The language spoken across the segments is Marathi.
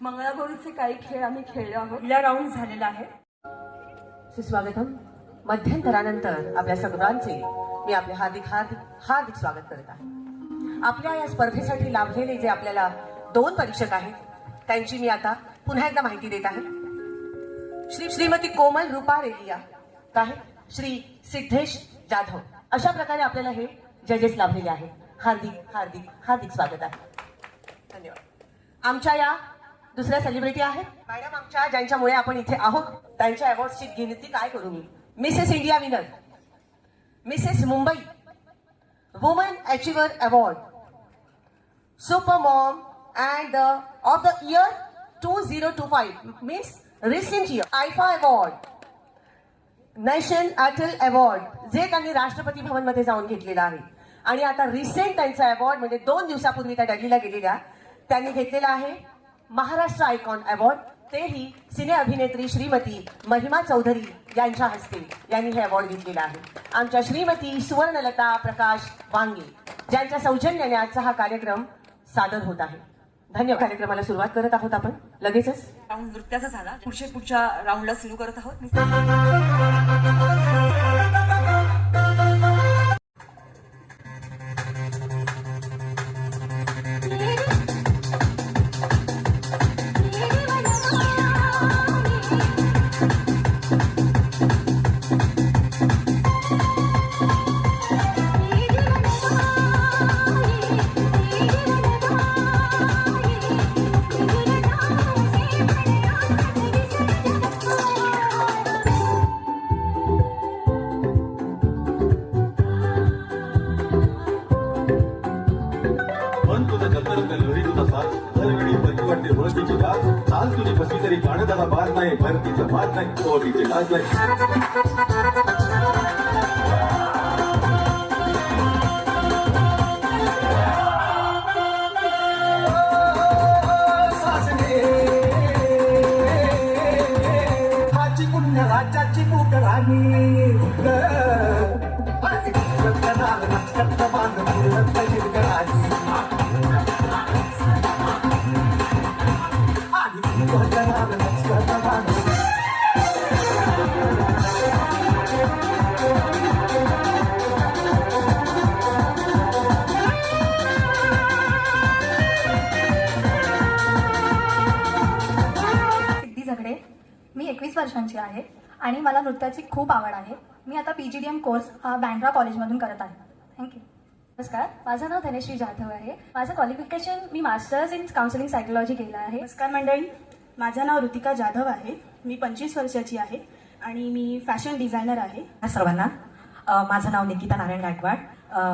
मंगळागौरीचे काही खेळ आम्ही खेळलो आहोत. पहिला राऊंड झालेला आहे. सुस्वागतम मध्यंतरानंतर आपल्या सर्वांचे मी आपले हार्दिक हार्दिक हार्दिक स्वागत करत आहे. आपल्या या स्पर्धेसाठी लाभलेले जे आपल्याला दोन परीक्षक आहेत त्यांची मी आता पुन्हा एकदा माहिती देत आहे. श्री श्रीमती कोमल रूपा रेलिया काय श्री सिद्धेश जाधव. अशा प्रकारे आपल्याला हे जजेस लाभलेले आहेत. हार्दिक हार्दिक हार्दिक स्वागत आहे. धन्यवाद. आमच्या या दुसऱ्या सेलिब्रिटी आहेत मॅडम आमच्या ज्यांच्यामुळे आपण इथे आहोत त्यांच्या अवॉर्डची गिनती काय करू मी? Mrs India winner Mrs Mumbai woman achiever award super mom and of the year two zero two five means recent year IIFA award nation Atal award जे त्यांनी राष्ट्रपती भवनमध्ये जाऊन घेतलेला आहे. आणि आता रिसेंट त्यांचा अवॉर्ड म्हणजे दोन दिवसापूर्वी त्या दिल्लीला गेलेल्या त्यांनी घेतलेला आहे. महाराष्ट्र आयकॉन अवॉर्ड तेही सिने अभिनेत्री श्रीमती महिमा चौधरी यांच्या हस्ते यांनी हे अवॉर्ड घेतलेला आहे. आमच्या श्रीमती सुवर्णलता प्रकाश वांगे ज्यांच्या सौजन्याने आजचा हा कार्यक्रम सादर होत आहे. धन्यवाद कार्यक्रमाला सुरुवात करत आहोत आपण. लगेचच. राऊंड नृत्याचा झाला. पुढच्या पुढच्या राऊंडला सुरू करत आहोत. Let me just bad like or be the bad like. Rajachi Pukarani, Pukarani, Pukarani, Pukarani, Pukarani, Pukarani, Pukarani, Pukarani, वर्षांची आहे आणि मला नृत्याची खूप आवड आहे. मी आता P G D M course हा बँड्रा कॉलेजमधून करत आहे. थँक्यू नमस्कार. माझं नाव धनश्री जाधव आहे. माझं क्वालिफिकेशन मी मास्टर्स इन काउन्सिलिंग सायकोलॉजी केलं आहे. नमस्कार मंडळी. माझं नाव ऋतिका जाधव आहे. मी पंचवीस वर्षाची आहे आणि मी फॅशन डिझायनर आहे. सर्वांना माझं नाव निकिता नारायण गायकवाड.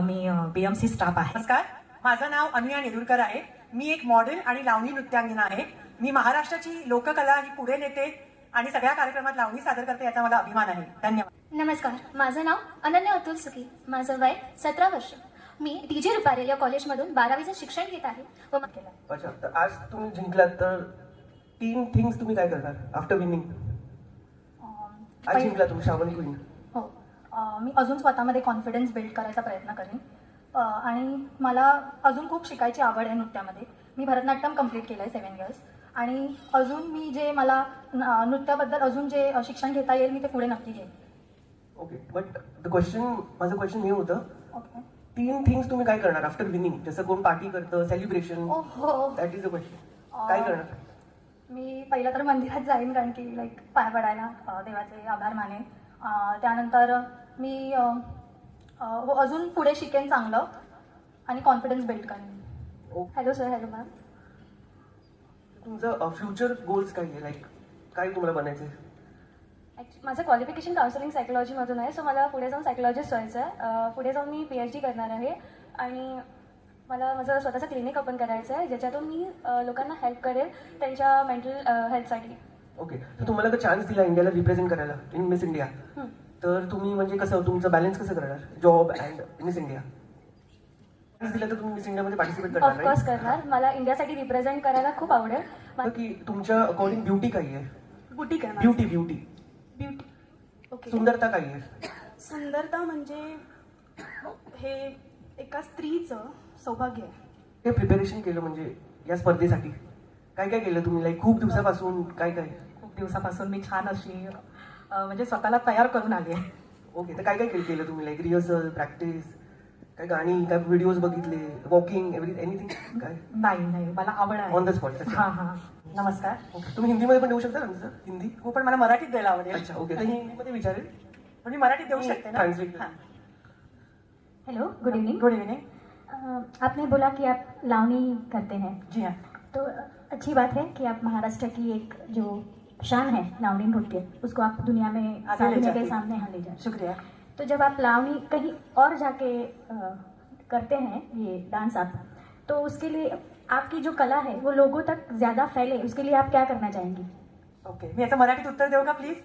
मी बीएमसी स्टाफ आहे. नमस्कार. माझं नाव अनुया नेरुरकर आहे. मी एक मॉडेल आणि लावणी नृत्यांगना आहे. मी महाराष्ट्राची लोककला ही पुढे नेते आणि सगळ्या कार्यक्रमात लावणी सादर करते याचा मला अभिमान आहे. धन्यवाद. नमस्कार. माझं नाव अनन्या अतुल सुखी माझं वय सतरा वर्ष. मी डी जे रुपारेल या कॉलेजमधून बारावीचं शिक्षण घेत आहे व मग केलं अच्छा तर आज तुम्ही जिंकलात तर तीन थिंग्स तुम्ही काय करणार आफ्टर विनिंग आज पहि- जिंकला तुम्ही श्रावणी क्वीन हो. अं, मी अजून स्वतःमध्ये कॉन्फिडन्स बिल्ड करायचा प्रयत्न करेन. अं, आणि मला अजून खूप शिकायची आवड आहे नृत्यामध्ये. मी भरतनाट्यम कंप्लीट केलं आहे सेवन इयर्स आणि अजून मी जे मला न- नृत्याबद्दल अजून जे अं, शिक्षण घेता येईल मी ते पुढे नक्की घेईन. ओके बट द क्वेश्चन माझं क्वेश्चन हे होतं ओके तीन थिंग्स तुम्ही काय करणार आफ्टर विनिंग जसं कोण पार्टी करतं सेलिब्रेशन ओ हो दॅट इज द क्वेश्चन काय करणार? मी पहिलं तर मंदिरात जाईन कारण की लाईक पाय पडायला अं, देवाचे आभार मानेन. अं, त्यानंतर मी अं, अं, हो, अजून पुढे शिकेन चांगलं आणि कॉन्फिडन्स बिल्ड करेन. हॅलो सर हॅलो मॅम तुमचं फ्युचर गोल्स काय आहे? लाईक काय तुम्हाला बनायचं आहे? ॲक्च्युली माझं क्वालिफिकेशन काउन्सिलिंग सायकोलॉजीमधून आहे सो मला पुढे जाऊन सायकोलॉजिस्ट व्हायचं आहे. पुढे जाऊन मी पी एच डी करणार आहे. आणि मला माझं स्वतःचं क्लिनिक ओपन करायचं आहे ज्याच्यातून मी लोकांना हेल्प करेल त्यांच्या मेंटल हेल्थसाठी ओके तर तुम्हाला जर चान्स दिला इंडियाला रिप्रेझेंट करायला इन मिस इंडिया तर तुम्ही म्हणजे कसं तुमचं बॅलन्स कसं करणार? जॉब अँड मिस इंडिया दिला तर तुम्ही मिस इंडियामध्ये पार्टिसिपेट करणार ऑफकोर्स right? करणार. मला इंडियासाठी रिप्रेझेंट करायला खूप आवडेल. तर की तुमच्या अकॉर्डिंग ब्युटी काय आहे? बुटीक आहे माझं. ब्युटी ब्युटी ब्युटी ओके सुंदरता काय आहे? सुंदरता म्हणजे हे एका स्त्रीचं सौभाग्य आहे. हे प्रिपरेशन केलं म्हणजे या स्पर्धेसाठी. काय काय केलं तुम्ही? लाईक खूप दिवसापासून काय काय? खूप दिवसापासून मी छान अशी अ, म्हणजे स्वतःला तयार करून आली आहे. ओके तर काय काय केलं केलं तुम्ही? लाईक रिहर्सल प्रॅक्टिस काय गाणी काय व्हिडिओज बघितले वॉकिंग एव्हरी एनिथिंग काय? नाही नाही मला आवड आहे. ऑन द स्पॉट हां हां. नमस्कार. तुम्ही हिंदीमध्ये पण देऊ शकता ना सर हिंदी? हो पण मला मराठीत द्यायला आवडेल. अच्छा ओके हिंदीमध्ये विचारेल. पण मी मराठीत देऊ शकते ना? ट्रान्सलेट हां. Hello good evening good evening आपने बोला कि आप लावनी करते हैं। जी हाँ. तो अच्छी बात है कि आप महाराष्ट्र की एक जो शान है लावनी नृत्य उसको आप दुनिया में जगह जाते सामने यहाँ ले जाए शुक्रिया। तो जब आप लावनी कहीं और जाके अ, करते हैं ये डांस आप तो उसके लिए आपकी जो कला है वो लोगों तक ज़्यादा फैले उसके लिए आप क्या करना चाहेंगी? ओके मी याचं मराठीत उत्तर देऊ का प्लीज?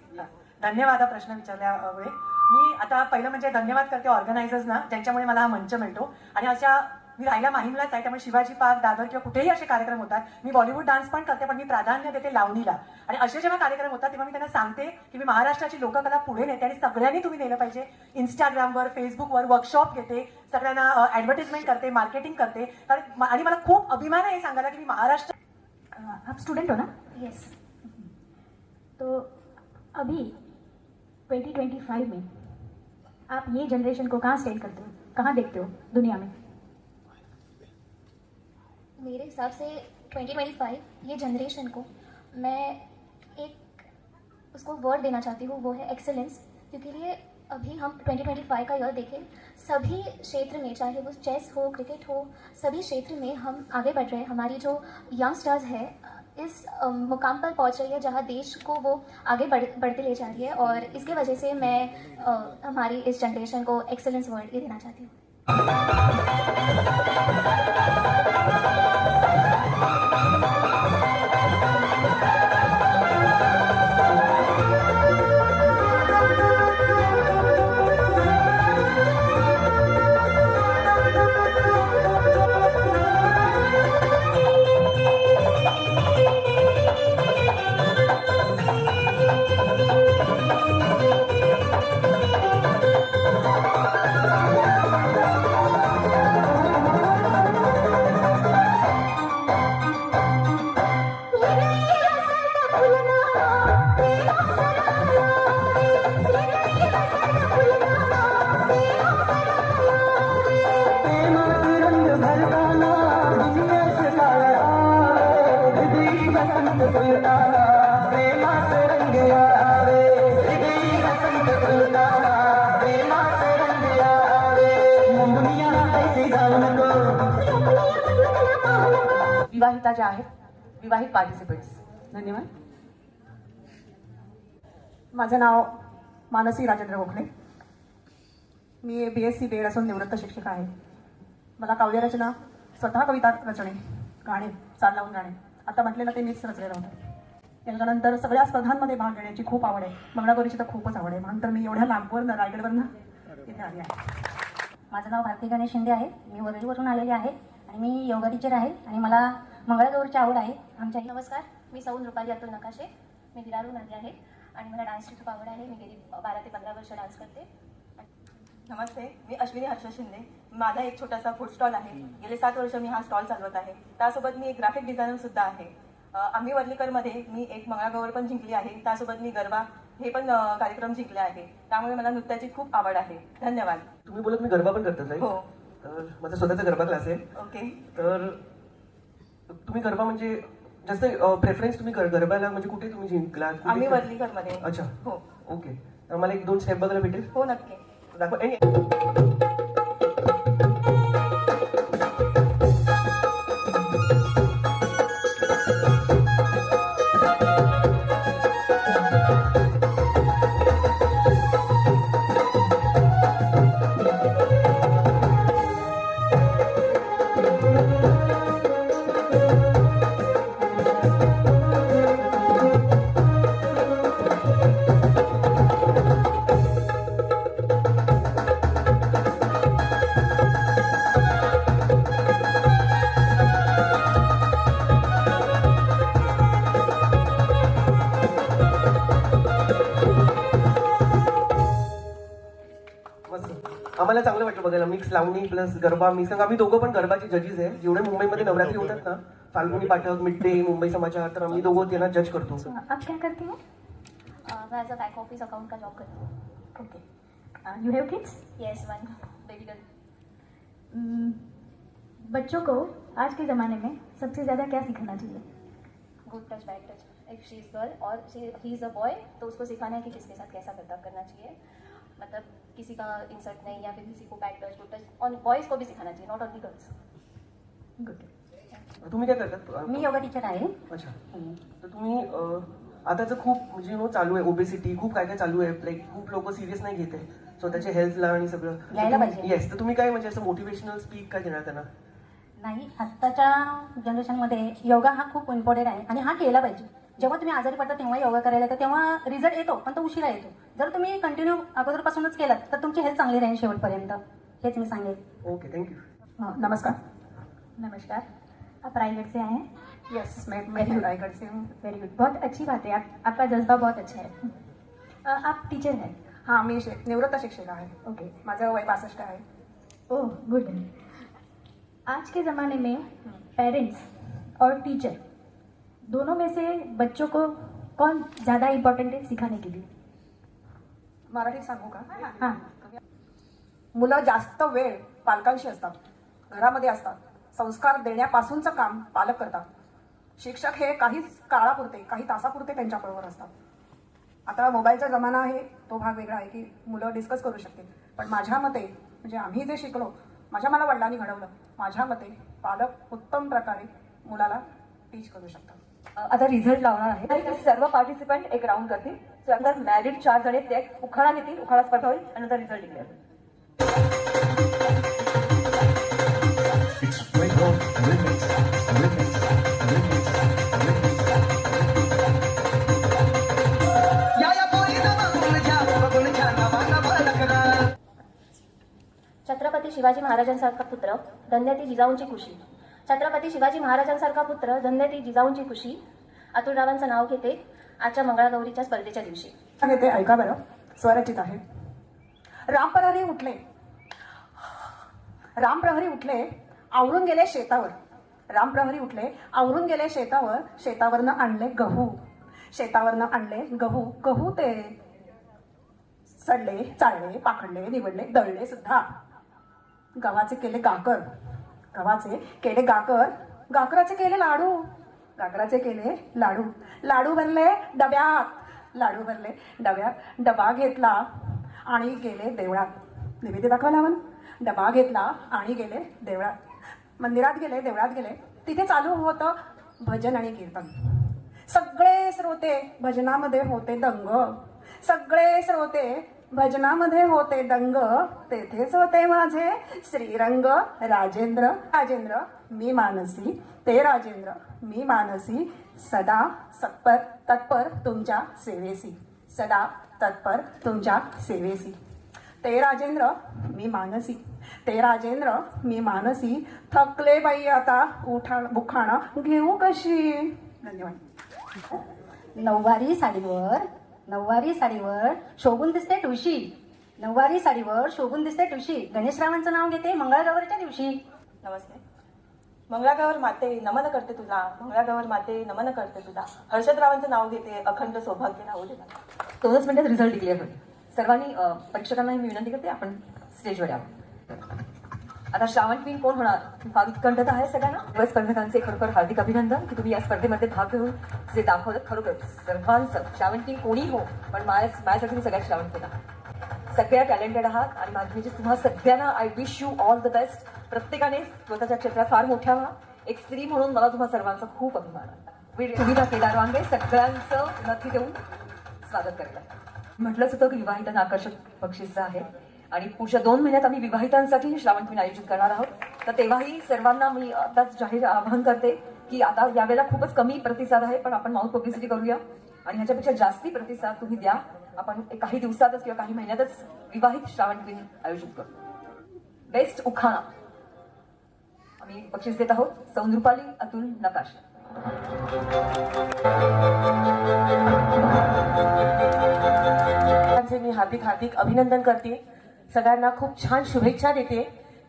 धन्यवाद हा प्रश्न विचारल्यामुळे मी आता पहिलं म्हणजे धन्यवाद करते ऑर्गनायझर्सना ज्यांच्यामुळे मला हा मंच मिळतो. आणि अशा मी राहायला माहीमलाच आहे त्यामुळे शिवाजी पार्क दादर किंवा कुठेही असे कार्यक्रम होतात मी बॉलिवूड डान्स पण करते पण मी प्राधान्य देते लावणीला. आणि असे जेव्हा कार्यक्रम होतात तेव्हा मी त्यांना सांगते की मी महाराष्ट्राची लोककला पुढे नेते आणि सगळ्यांनी तुम्ही नेलं पाहिजे. इंस्टाग्रामवर फेसबुकवर वर्कशॉप घेते सगळ्यांना ऍडव्हर्टिजमेंट करते मार्केटिंग करते. कारण आणि मला खूप अभिमान आहे सांगायला की मी महाराष्ट्र आप स्टूडेंट हो ना? येस तो अभी 2025 में आप ये जनरेशन को कहाँ स्टैंड करते हो? कहाँ देखते हो दुनिया में? मेरे हिसाब से 2025 ये जनरेशन को मैं एक उसको वर्ड देना चाहती हूँ वो है एक्सेलेंस क्योंकि ये अभी हम 2025 का ईयर देखें सभी क्षेत्र में चाहे वो चेस हो क्रिकेट हो सभी क्षेत्र में हम आगे बढ़ रहे हैं। हमारी जो यंगस्टर्स है इस मुकाम पर पहुँच रही है जहाँ देश को वो आगे बढ़ बढ़ते ले जा रही है। और इसके वजह से मैं अ, हमारी इस जनरेशन को एक्सेलेंस वर्ड ये देना चाहती हूँ। विवाहिता ज्या आहेत विवाहित पार्टिसिपेंट्स धन्यवाद. माझं नाव मानसी राजेंद्र गोखले. मी B S C B Ed असून निवृत्त शिक्षक आहे. मला काव्यरचना स्वतः कविता रचणे गाणे चाल लावून गाणे. आता म्हटलेलं ते मीच रचलेलं होतं. त्याच्यानंतर सगळ्या स्पर्धांमध्ये भाग घेण्याची खूप आवड आहे. मंगळागौरीची तर खूपच आवड आहे. म्हणून तर मी एवढ्या लांबवरनं रायगडवरनं इथे आली आहे. माझं नाव भारती गणेश शिंदे आहे. मी वरळीवरून आलेले आहे आणि मी योगा टीचर आहे आणि मला मंगळागौरची आवड आहे. आमच्या नमस्कार. मी सौ रुपाली अतुल नकाशे. मी विरारून आली आहे आणि मला डान्सची खूप आवड आहे. मी गेली बारा ते पंधरा वर्ष डान्स करते. नमस्ते. मी अश्विनी हर्ष शिंदे. माझा एक छोटासा फूड स्टॉल आहे. गेले सात वर्ष मी हा स्टॉल चालवत आहे. त्यासोबत मी एक ग्राफिक डिझायनर सुद्धा आहे. आम्ही वर्लीकरमध्ये मी एक मंगळागौर पण जिंकली आहे त्यासोबत मी गरबा हे पण कार्यक्रम जिंकले आहे. त्यामुळे मला नृत्याची खूप आवड आहे. धन्यवाद. तुम्ही बोलत मी गरबा पण करतात हो. तर माझा स्वतःचा गरबा क्लास आहे. ओके. तर तुम्ही गरबा म्हणजे जास्त प्रेफरन्स तुम्ही गर- गरबाला म्हणजे कुठे तुम्ही जिंकलात कुठे आम्ही वर्लीकरमध्ये अच्छा. हो. ओके. तर मला एक दोन स्टेप बघायला भेटेल? हो नक्की. दाखवा. बघायला mix Lavani plus Garba mix आम्ही दोघं पण गरबाचे जजेस आहे. जेवढे मुंबईमध्ये नवरात्री होतात ना फाल्गुनी पाठक मिड डे मुंबई समाचार तर आम्ही दोघं त्यांना जज करतो. आप क्या करती हैं मैं as a back office account का जॉब करती हूँ. Okay you have kids yes one baby girl बच्चों को आज के ज़माने में सबसे ज़्यादा क्या सिखाना चाहिए? Good touch bad touch if she is girl और ही इज़ अ बॉय तो उसको सिखाना है कि किसके साथ कैसा बर्ताव करना चाहिए। मतलब किसी का इंसल्ट नहीं या फिर किसी को बैड टच गुड टच और बॉयज़ को भी सिखाना चाहिए नॉट ओनली गर्ल्स गुड तुम्ही काय करतात? मी योगा टीचर आहे. अच्छा. तर तुम्ही आताचं खूप म्हणजे नो चालू आहे ओबेसिटी खूप काय काय चालू आहे लाईक खूप लोक सिरियस नाही घेत आहे. स्वतःच्या हेल्थला आणि सगळं. घ्यायला पाहिजे. येस तर तुम्ही काय म्हणजे असं मोटिवेशनल स्पीक काय देणार त्यांना? नाही आत्ताच्या जनरेशनमध्ये योगा हा खूप इम्पॉर्टंट आहे आणि हा केला पाहिजे. जेव्हा तुम्ही आजारी पडता तेव्हा योगा करायला येतं तेव्हा रिझल्ट येतो पण तो उशिरा येतो. जर तुम्ही कंटिन्यू अगोदरपासूनच केलात तर तुमची हेल्थ चांगली राहील शेवटपर्यंत. हेच मी सांगेल. ओके थँक्यू नमस्कार. नमस्कार. आप रायगढ़ से आए हैं यस मैं मैं रायगढ़ से हूँ. वेरी गुड बहुत अच्छी बात है. आप, आपका जज्बा बहुत अच्छा है. आप टीचर हैं? हां मी शे निवृत्त शिक्षिका आहे. ओके माझं वय बासष्ट आहे. ओह गुड आज के ज़माने में पेरेंट्स और टीचर दोनों में से बच्चों को कौन ज़्यादा इम्पोर्टेंट है सिखाने के लिए? मराठीत सांगू का? हाँ मुलं जास्त वेळ पालकांशी असतात घरामध्ये असतात. संस्कार देण्यापासूनचं काम पालक करतात. शिक्षक हे काहीच काळापुरते काही तासापुरते त्यांच्याबरोबर असतात. आता मोबाईलचा जमाना आहे तो भाग वेगळा आहे की मुलं डिस्कस करू शकतील. पण माझ्या मते म्हणजे आम्ही जे शिकलो माझ्या मला वडिलांनी घडवलं माझ्या मते पालक उत्तम प्रकारे मुलाला टीच करू शकतात. आता रिझल्ट लावणार आहे. सर्व पार्टिसिपंट एक राऊंड करतील. त्यानंतर मॅरिड चार जण आहेत. ते एक उखाणा घेतील. उखाणा स्पर्धा होईल आणि नंतर रिझल्ट डिक्लेअर. छत्रपती शिवाजी महाराजांसारखा पुत्र धन्यती जिजाऊंची खुशी छत्रपती शिवाजी महाराजांसारखा पुत्र धन्यती जिजाऊंची खुशी. अतुलरावांचं नाव घेते. आजच्या मंगळागौरीच्या स्पर्धेच्या दिवशी. घेते ऐका बरं. स्वरचित आहे. राम प्रहरी उठले. राम प्रहरी उठले आवरून गेले शेतावर. राम प्रहरी उठले आवरून गेले शेतावर. शेतावरनं आणले गहू. शेतावरनं आणले गहू. गहू ते सडले चालले पाखडले निवडले दळले सुद्धा. गव्हाचे केले काकर गव्हाचे केले गाकर. गाकराचे केले लाडू. गाकराचे केले लाडू. लाडू भरले डब्यात. लाडू भरले डब्यात. डबा घेतला आणि गेले देवळात. निवेद्य दाखवा लावून डबा घेतला आणि गेले देवळात. मंदिरात गेले देवळात गेले. तिथे चालू होतं भजन आणि कीर्तन. सगळे श्रोते भजनामध्ये होते दंग. सगळे श्रोते भजनामध्ये होते दंग तेथेच होते माझे. श्रीरंग राजेंद्र राजेंद्र मी मानसी. ते राजेंद्र मी मानसी. सदा सत्पर तत्पर तुमच्या सेवेसी. सदा तत्पर तुमच्या सेवेसी. ते राजेंद्र मी मानसी. ते राजेंद्र मी मानसी. थकले बाई आता उठा बुखाणं घेऊ कशी? धन्यवाद. नऊवारी साडीवर नऊवारी साडीवर शोभून दिसते तुळशी. नऊवारी साडीवर शोभून दिसते तुळशी. गणेशरावांचं नाव घेते मंगळगौरीच्या दिवशी. नमस्ते. मंगळागौर माते नमन करते तुला. मंगळागौर माते नमन करते तुला. हर्षदरावांचं नाव घेते अखंड सौभाग्य राहू दे मला. दोनच मिनिटात रिझल्ट डिक्लेअर होईल. सर्वांनी परीक्षकांना मी विनंती करते आपण स्टेजवर यावं. आता श्रावण क्वीन कोण होणार? फार उत्कंठता आहे सगळ्यांना. सर्व स्पर्धकांचे खरोखर हार्दिक अभिनंदन की तुम्ही या स्पर्धेमध्ये भाग घेऊन जे दाखवलं खरोखर सर्वांचं. श्रावण क्वीन कोणी हो पण माझ्या माझ्यासाठी तुम्ही सगळ्यात श्रावण क्वीन सगळ्या टॅलेंटेड आहात आणि माध्यमिक तुम्हा सगळ्यांना I wish you all the best प्रत्येकाने स्वतःच्या क्षेत्रात फार मोठ्या व्हा. एक स्त्री म्हणून मला तुम्हा सर्वांचा खूप अभिमान आहे. सुविधा केदार वांगे सगळ्यांचं नथी देऊन स्वागत करतात म्हटलंच होतं की विवाहितांना आकर्षक बक्षीस आहे आणि पुढच्या दोन महिन्यात आम्ही विवाहितांसाठी श्रावण आयोजित करणार आहोत. तर तेव्हाही सर्वांना मी आताच जाहीर आवाहन करते की आता यावेळेला खूपच कमी प्रतिसाद आहे पण आपण माउथ पब्लिसिटी करूया. आणि ह्याच्यापेक्षा जास्ती प्रतिसाद तुम्ही द्या. आपण काही दिवसातच किंवा काही महिन्यातच विवाहित श्रावण क्वीन आयोजित करू. बेस्ट उखाणा. आम्ही बक्षीस देत आहोत. सौंदृपाली अतुल नकाश. मी हार्दिक हार्दिक अभिनंदन करते. सगळ्यांना खूप छान शुभेच्छा देते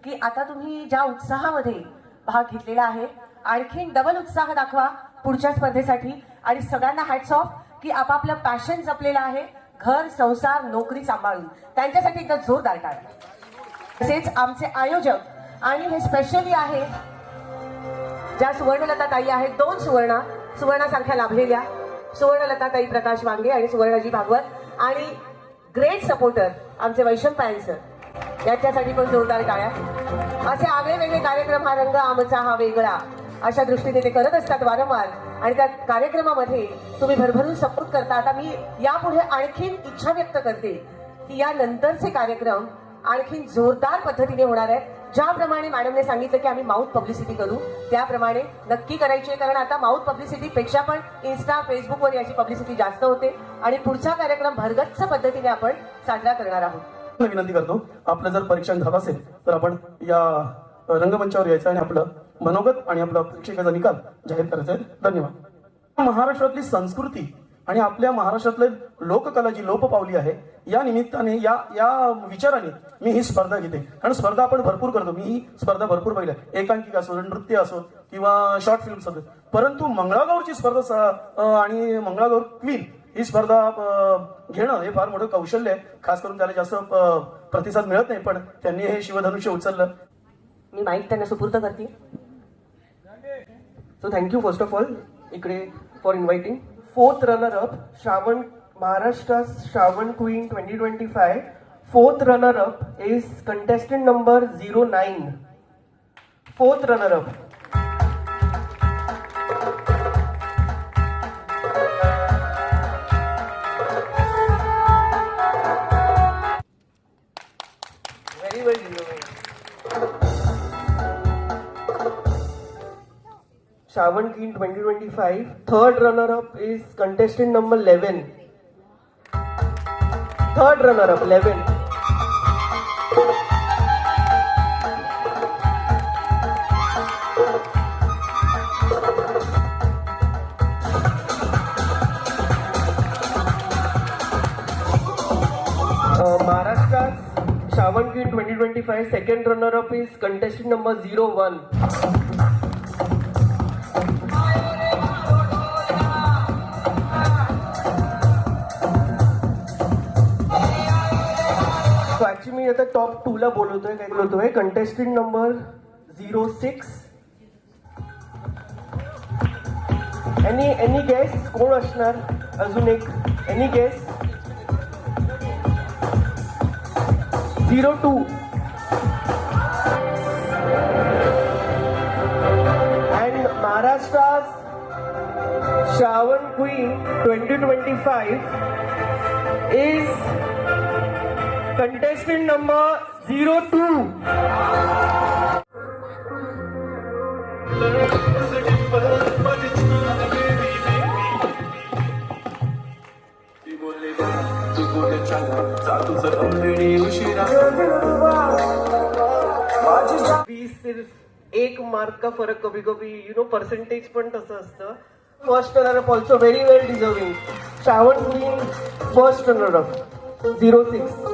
की आता तुम्ही ज्या उत्साहामध्ये भाग घेतलेला आहे आणखीन डबल उत्साह दाखवा पुढच्या स्पर्धेसाठी. आणि सगळ्यांना हॅट्स ऑफ की आपापलं पॅशन जपलेलं आहे. घर संसार नोकरी सांभाळून. त्यांच्यासाठी एकदा जोरदार टाळ्या तसेच आमचे आयोजक आणि हे स्पेशली आहे ज्या सुवर्णलता ताई आहेत दोन सुवर्णा सुवर्णासारख्या लाभलेल्या. सुवर्णलता ताई प्रकाश वांगे आणि सुवर्णाजी भागवत. आणि ग्रेट सपोर्टर आमचे वैशम पायन सर याच्यासाठी पण जोरदार टाळ्या. असे आगळे वेगळे कार्यक्रम हा रंग आमचा हा वेगळा. अशा दृष्टीने ते करत असतात वारंवार. आणि त्या कार्यक्रमामध्ये तुम्ही भरभरून सपोर्ट करता. आता मी यापुढे आणखीन इच्छा व्यक्त करते की या नंतरचे कार्यक्रम आणखीन जोरदार पद्धतीने होणार आहेत. ज्याप्रमाणे मॅडमने सांगितलं की आम्ही माउथ पब्लिसिटी करू त्याप्रमाणे नक्की करायची आहे कारण आता माउथ पब्लिसिटी पेक्षा पण इन्स्टा फेसबुकवर याची पब्लिसिटी जास्त होते आणि पुढचा कार्यक्रम भरगच्च पद्धतीने आपण साजरा करणार आहोत. विनंती करतो आपलं जर परीक्षण झालं असेल तर आपण या रंगमंचावर यायचं आणि आपलं मनोगत आणि आपला परीक्षेचा निकाल जाहीर करायचा आहे. धन्यवाद. महाराष्ट्रातली संस्कृती आणि आपल्या महाराष्ट्रातले लोककला जी लोप पावली आहे या निमित्ताने या या विचाराने मी ही स्पर्धा घेते. कारण स्पर्धा आपण भरपूर करतो. मी ही स्पर्धा भरपूर पाहिल्या एकांकिका असो नृत्य असो किंवा शॉर्ट फिल्म असो. परंतु मंगळागौरची स्पर्धा स- आणि मंगळागौर क्वीन ही स्पर्धा घेणं हे फार मोठं कौशल्य आहे. खास करून त्याला जास्त प्रतिसाद मिळत नाही पण त्यांनी हे शिवधनुष्य उचललं. मी माईक त्यांना सुपूर्द करते. So thank you first of all इकडे for inviting fourth runner up Shravan Maharashtra Shravan queen twenty twenty five fourth runner up is contestant Shavan Keen 2025. Third runner up is contestant number 11. Third runner up 11. Uh, Maharashtra's Shravan Keen 2025. Second runner up is contestant number 01. मी आता टॉप टू ला बोलवतोय काय बोलतोय? Contestant number zero six any any guess कोण असणार? अजून एक. Any guess zero two and Maharashtra Shravan queen twenty twenty five is contestant number 02 वीस सिर्फ एक मार्क का फरक कभी कभी यू नो पर्सेंटेज पण तसं असतं. First runner up also very well deserving Shravan first runner up zero six